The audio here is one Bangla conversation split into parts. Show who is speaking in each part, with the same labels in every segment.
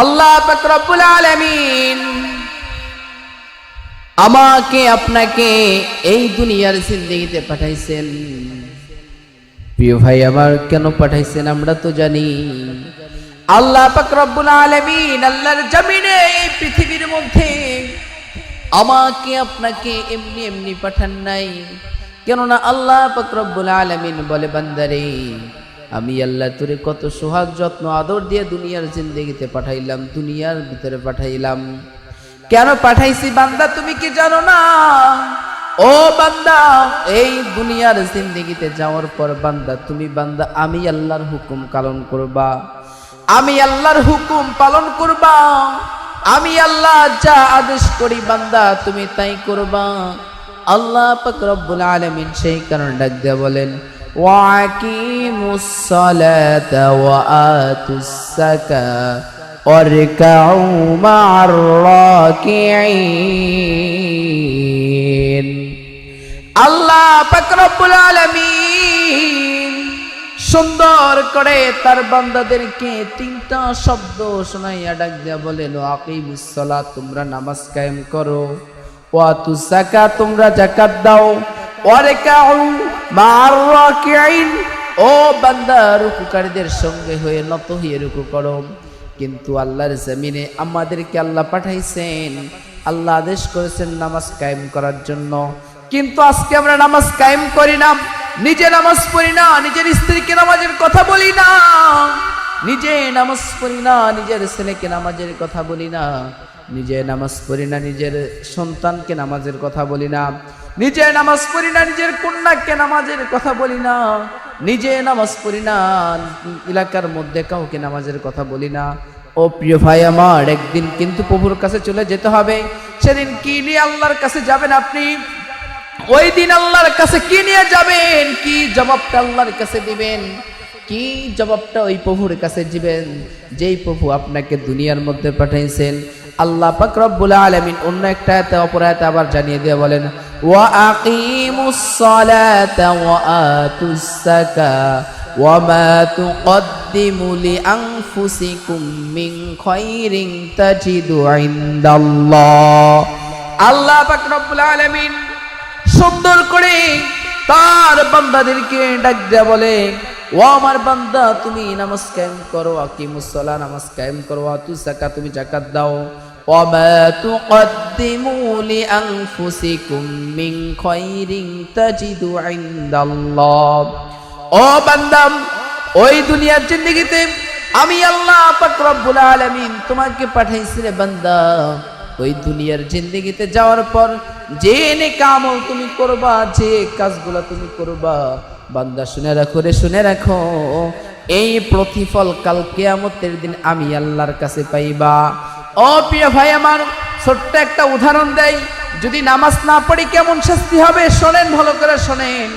Speaker 1: আল্লাহ আমাকে, আপনাকে এই দুনিয়ার জিন্দগিতে পাঠাইছেন। প্রিয় ভাই, আমার কেন পাঠাইছেন আমরা তো জানি। আল্লাহ পাক রব্বুল আলামিন আল্লাহর জমিনে এই পৃথিবীর মধ্যে আমাকে, আপনাকে এমনি এমনি পাঠান নাই। কেননা আল্লাহ পাক রব্বুল আলামিন বলে, বান্দারে আমি আল্লাহ তোরে কত সোহাগ, যত্ন, আদর দিয়ে দুনিয়ার জিন্দগিতে পাঠাইলাম, দুনিয়ার ভিতরে পাঠাইলাম। কেন পাঠাইছি বান্দা, তুমি কি জানো না? ও বান্দা, এই দুনিয়ার জিন্দগিতে যাওয়ার পর বান্দা, তুমি বান্দা, আমি আল্লাহর হুকুম পালন করবা। আমি আল্লাহর হুকুম পালন করবা। আমি আল্লাহ যা আদেশ করি বান্দা, তুমি তাই করবা। আল্লাহ পাক রব্বুল আলামিন সেই কারণে ডাক দিয়ে বলেন সালাতা ওয়া আতুস যাকাত ওয়ারকাউ মা'আর রাকিঈন আল্লাহ পাক রব্বুল আলামিন সুন্দর করে তার বান্দাদেরকে তিনটা শব্দ শোনাইয়া ডাক দিয়া বলেন আকিমুস সালাত তোমরা নামাজ কায়েম করো। ওয়াতু যাকাত তোমরা যাকাত দাও। ওয়ারকাউ ও বান্দা, রুকুকারীদের সঙ্গে হয়ে নত হয়ে রুকু করো। কিন্তু আল্লাহর জমিনে আমাদেরকে আল্লাহ পাঠাইছেন। আল্লাহ আদেশ করেছেন নামাজ কায়েম করার জন্য। কিন্তু আজকে আমরা নামাজ কায়েম করি না। নিজে নামাজ পড়ি না, নিজের স্ত্রীকে নামাজের কথা বলি না। নিজে নামাজ পড়ি না, নিজের ছেলেকে নামাজের কথা বলি না। নিজে নামাজ পড়ি না, নিজের সন্তানকে নামাজের কথা বলি না। নিজে নামাজ পড়ি না, নিজের কন্যাকে নামাজের কথা বলি না। নিজে নামাজ পড়ি না, এলাকার মধ্যে কাউকে নামাজের কথা বলি না। ও প্রিয় ভাই আমার, একদিন কিন্তু প্রভুর কাছে চলে যেতে হবে। সেদিন কি নিয়ে আল্লাহর কাছে যাবেন আপনি? ওই দিন আল্লাহর কাছে কি নিয়ে যাবেন? কি জবাবটা আল্লাহর কাছে দিবেন? কি জবাবটা ওই প্রভুর কাছে দিবেন? যেই প্রভু আপনাকে দুনিয়ার মধ্যে পাঠাইছেন আল্লাহ পাক রব্বুল আলামিন অন্য একটা আয়াতে, অপর আবার জানিয়ে দিয়ে বলেন, ওয়া মা আল্লাহ পাক সুন্দর করে তার বান্দাদেরকে ডাক দেয়া বলে ও আমার বান্দা তুমি নামাজ কায়েম করো আকিমুসসালা নামাজ কায়েম করো আতু যাকাত তুমি যাকাত দাও وما تقدموا لأنفسكم من خير تجدوا عند الله ও বান্দাম ওই দুনিয়ার জিন্দগিতে আমি আল্লাহ পাক রব্বুল আলামিন তোমাকে পাঠাইছি রে বান্দা ওই দুনিয়ার জিন্দগিতে যাওয়ার পর যে নেক আমল তুমি করবা যে কাজগুলো তুমি করবা বান্দা, শুনে রাখো রে, শুনে রাখো। এই প্রতিফল কাল কেয়ামতের দিন আমি আল্লাহর কাছে পাইবা। ও প্রিয় ভাই আমার, ছোট্ট একটা উদাহরণ দেই। যদি নামাজ না পড়ি কেমন শাস্তি হবে? শোনেন, ভালো করে শোনেন।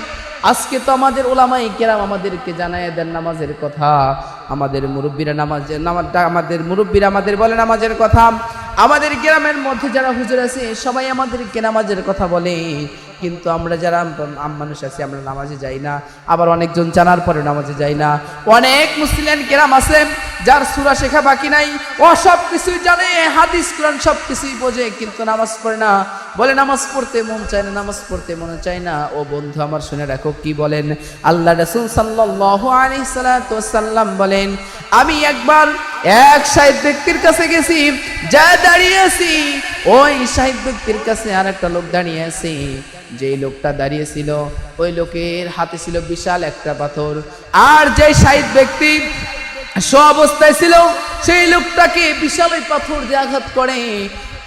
Speaker 1: আজকে তো আমাদের ওলামাই কেরাম আমাদেরকে জানায় দেন নামাজের কথা। আমাদের মুরব্বীরা নামাজটা আমাদের মুরব্বীরা আমাদের বলে নামাজের কথা। আমাদের গ্রামের মধ্যে যারা হুজুর আছে, সবাই আমাদেরকে নামাজের কথা বলে। কিন্তু আমরা যারা আম মানুষ আছি, আমরা নামাজে যাই না। আবার অনেকজন জানার পরে নামাজে যাই না। অনেক মুসলিম কেরাম আছে, যার সুরা শেখা বাকি নাই। ও সব কিছুই জানে, হাদিস, কোরআন সব কিছুই বোঝে, কিন্তু নামাজ পড়ে না। বলে, নামাজ পড়তে মন চায় না, নামাজ পড়তে মনে চায় না। ও বন্ধু আমার, শুনে রাখো, কি বলেন? আল্লাহ রসুল সাল্লাহ আলি সাল্লাম বলেন, আমি একবার এক শাহিদ ব্যক্তির কাছে গেছি, যা দাঁড়িয়ে আছি, ওই শাহিদ ব্যক্তির কাছে আর একটা লোক দাঁড়িয়ে আছে। যেই লোকটা দাঁড়িয়েছিল, ওই লোকের হাতে ছিল বিশাল একটা পাথর। আর যে শাহিদ ব্যক্তি স্ব অবস্থায় ছিল, সেই লোকটাকে বিশাল ওই পাথর দিয়ে আঘাত করে।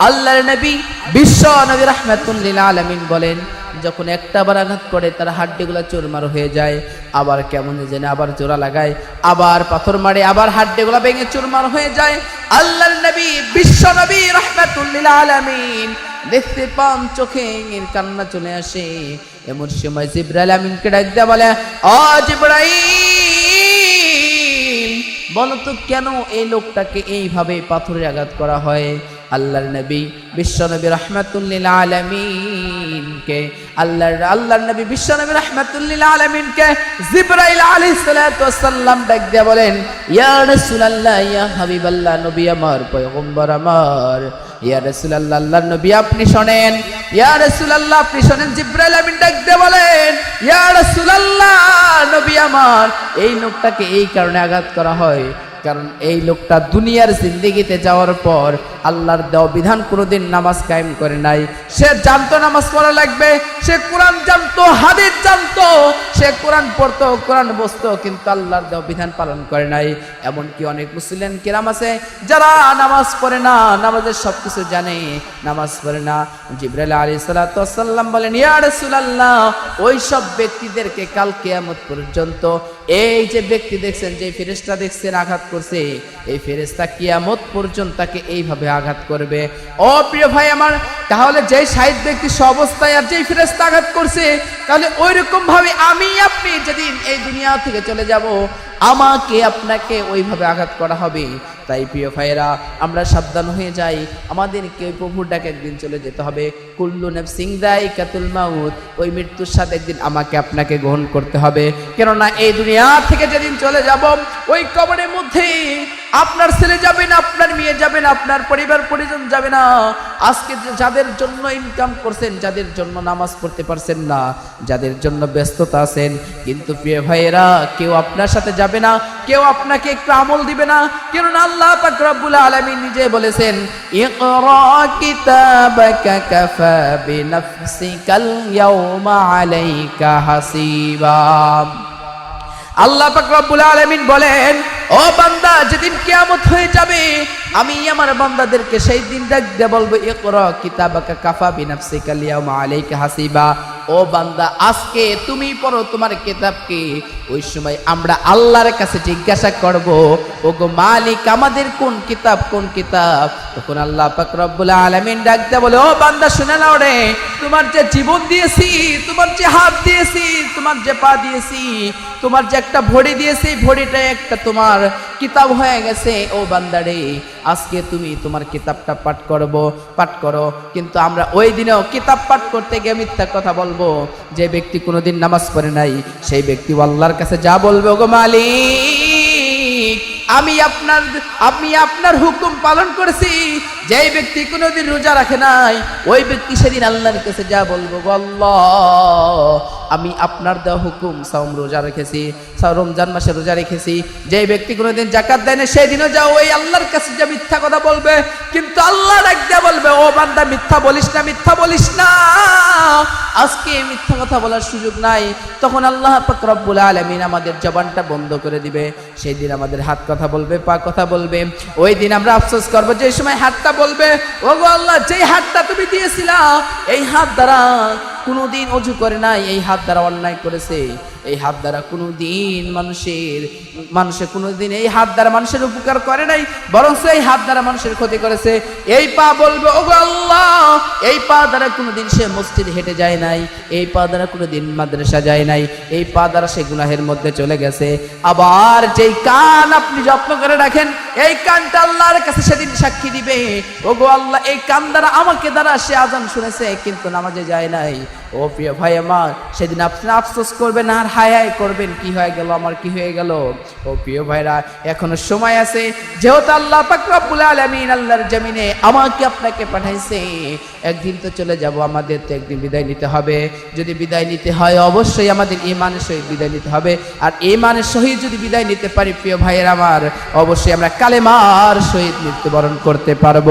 Speaker 1: আল্লাহর নবী বিশ্ব নবী রহমাতুল্লিল আলামিন বলেন যখন একটা বার আঘাত করে, তার হাড্ডিগুলো চোরমার হয়ে যায়। আবার কেমন যেন আবার জোড়া লাগায়, আবার পাথর মারে, আবার হাড্ডিগুলো ভেঙে চুরমার হয়ে যায়। আল্লাহর নবী, বিশ্ব নবী, রহমাতুল্লিল আলামিন। দেখতে পান চোখে কান্না চলে আসে। এমন সময় জিব্রাইল আমিনকে ডাক দেয়া বলে, অ জিব্রাইল, বলো তো কেন এই লোকটাকে এইভাবে পাথরে আঘাত করা হয়? আল্লাহর নবী, বিশ্বনবী রহমাতুল্লিল আলমিনকে, আল্লাহর আল্লাহর নবী বিশ্বনবী রহমাতুল্লিল আলমিনকে জিব্রাইল সালাতু ওয়াসাল্লাম ডাক দিয়ে বলেন, ইয়া রাসূলুল্লাহ, ইয়া হাবিবাল্লাহ, নবী আমার, পয়গম্বর আমার, ইয়া রাসূলুল্লাহ, আল্লাহর নবী আপনি শোনেন, ইয়া রাসূলুল্লাহ, আপনি শোনেন। জিব্রাইল আমিন ডাক দিয়ে বলেন, ইয়া রাসূলুল্লাহ, নবী আমার। এই লোকটাকে এই কারণে আঘাত করা হয়, কারণ এই লোকটা দুনিয়ার জিন্দিগিতে যাওয়ার পর আল্লাহর দেওয়া বিধান কোনোদিন নামাজ কায়েম করে নাই। সে জানতো নামাজ পড়া লাগবে, সে কোরআন জানতো, হাদিস জানতো, সে কোরআন পড়তো, কোরআন বসতো কিন্তু আল্লাহর দেওয়া বিধান পালন করে নাই। এমনকি অনেক মুসলিম কিরাম আছে, যারা নামাজ পড়ে না, নামাজের সব কিছু জানে, নামাজ পড়ে না। জিব্রাইল আলী সাল্লাম বলেন, ইয়া রাসূলুল্লাহ, ওই সব ব্যক্তিদেরকে কাল কিয়ামত পর্যন্ত এই যে ব্যক্তি দেখছেন, যে ফেরেশতা দেখছেন, আঘাত করছে, এই ফেরেশতা কিয়ামত পর্যন্ত তাকে এইভাবে আঘাত করবে। ও প্রিয় ভাই আমার, তাহলে যে ষাট ব্যক্তি অবস্থায় আর যেই ফেরেশতা আঘাত করছে, তাহলে ওই ভাবে আমি আপনি যেদিন এই দুনিয়া থেকে চলে যাব, আমাকে আপনাকে ওইভাবে আঘাত করা হবে। তাই প্রিয় ভাইয়েরা, আমরা সাবধান হয়ে যাই। আমাদেরকে ওই প্রভুর ডাকে একদিন চলে যেতে হবে। কুল্লু সিং দাই কাতুল মাউত, ওই মৃত্যুর সাথে একদিন আমাকে আপনাকে গ্রহণ করতে হবে। কেননা এই দুনিয়া থেকে যেদিন চলে যাব, ওই কবরের মধ্যে আপনার ছেলে যাবে না, আপনার মেয়ে যাবে না, আপনার পরিবার পরিজন যাবে না। আজকে যাদের জন্য ইনকাম করছেন, যাদের জন্য নামাজ পড়তে পারছেন না, যাদের জন্য ব্যস্ততা আছেন, কিন্তু প্রিয় ভাইয়েরা, কেউ আপনার সাথে যাবে না, কেউ আপনাকে একটু আমল দিবে না, কেননা আল্লাহ পাক রব্বুল আলামিন নিজে বলেছেন আল্লাহ পাক রব্বুল আলামিন বলেন ও বান্দা যেদিন কেয়ামত হয়ে যাবে আমি আমার বান্দাদেরকে সেই দিন ডাকতে বলব, ইকরা কিতাবাকা কাফা বিনাফসিকা লিয়াউমা আলাইকা হাসিবা। ও বান্দা, আজকে তুমি পড়ো তোমার কিতাবকে। ওই সময় আমরা আল্লাহর কাছে জিজ্ঞাসা করব ও গো মালিক, আমাদের কোন কিতাব কোন কিতাব? তখন আল্লাহ পাক রব্বুল আলামিন ডাকতে বলে, ও বান্দা, শুনে নাও রে, তোমার যে জীবন দিয়েছি, তোমার যে হাত দিয়েছি, তোমার যে পা দিয়েছি, তোমার যে একটা ভড়ি দিয়েছি, ভড়িটা একটা তোমার কিতাব হয়ে গেছে। ও বান্দারে, আজকে তুমি তোমার কিতাবটা পাঠ করব, পাঠ করো। কিন্তু আমরা ওই দিনেও কিতাব পাঠ করতে গিয়ে মিথ্যা কথা বলব। যে ব্যক্তি কোনোদিন নামাজ পড়ে নাই, সেই ব্যক্তি আল্লাহর কাছে যা বলবে, ওগো মালিক। আমি আপনার আমি আপনার হুকুম পালন করেছি। যেই ব্যক্তি কোনোদিন রোজা রাখে নাই, ওই ব্যক্তি সেদিন আল্লাহর কাছে যা বলব আল্লাহ। আমি আপনার দেওয়া হুকুম, সাওম রোজা রেখেছি রমজান মাসে রোজা রেখেছি। যেই ব্যক্তি কোনোদিন জাকাত দেয় না সেই দিনও যাও, ওই আল্লাহর কাছে যা মিথ্যা কথা বলবে। কিন্তু আল্লাহ ডাক দিয়ে বলবে, ও বান্দা, মিথ্যা বলিস না, মিথ্যা বলিস না। আজকে মিথ্যা কথা বলার সুযোগ নাই। তখন আল্লাহ পাক রব্বুল আলামিন আমাদের জবানটা বন্ধ করে দিবে। সেই দিন আমাদের হাত কথা বলবে পা কথা বলবে। ওই দিন আমরা আফসোস করব, যে সময় হাতটা বলবে ও গো আল্লাহ, যেই হাতটা তুমি দিয়েছিলা, এই হাত দ্বারা কোনোদিন অজু করে নাই, এই হাত দ্বারা অন্যায় করেছে। এই হাত দ্বারা কোনোদিন মানুষের মানুষের কোনোদিন এই হাত দ্বারা মানুষের উপকার করে নাই বরং এই হাত দ্বারা মানুষের ক্ষতি করেছে। এই পা বলবে ও আল্লাহ! এই পা দ্বারা কোনোদিন সে মসজিদ হেঁটে যায় নাই, এই পা দ্বারা কোনোদিন মাদ্রাসা যায় নাই, এই পা দ্বারা সে গুনাহের মধ্যে চলে গেছে। আবার যেই কান আপনি যত্ন করে রাখেন, এই কানটা আল্লাহর কাছে সেদিন সাক্ষী দিবে ও গো আল্লাহ, এই কান দ্বারা আমাকে দ্বারা সে আজান শুনেছে, কিন্তু নামাজে যায় নাই। ও প্রিয় ভাই আমার, সেদিন আপনি আফসোস করবেন আর হায় হায় করবেন, কি হয়ে গেল, আমার কি হয়ে গেল? ও প্রিয় ভাইরা, এখনও সময় আছে, যেহেতু আল্লাহ পাক রব্বুল আলামিন আল্লাহর জমিনে আমাকে আপনাকে পাঠাইছে, একদিন তো চলে যাব, আমাদের তো একদিন বিদায় নিতে হবে। যদি বিদায় নিতে হয়, অবশ্যই আমাদের ইমানের সহিত বিদায় নিতে হবে। আর ইমানের সহিত যদি বিদায় নিতে পারি, প্রিয় ভাইয়ের আমার, অবশ্যই আমরা কালেমার সহিত মৃত্যুবরণ করতে পারব।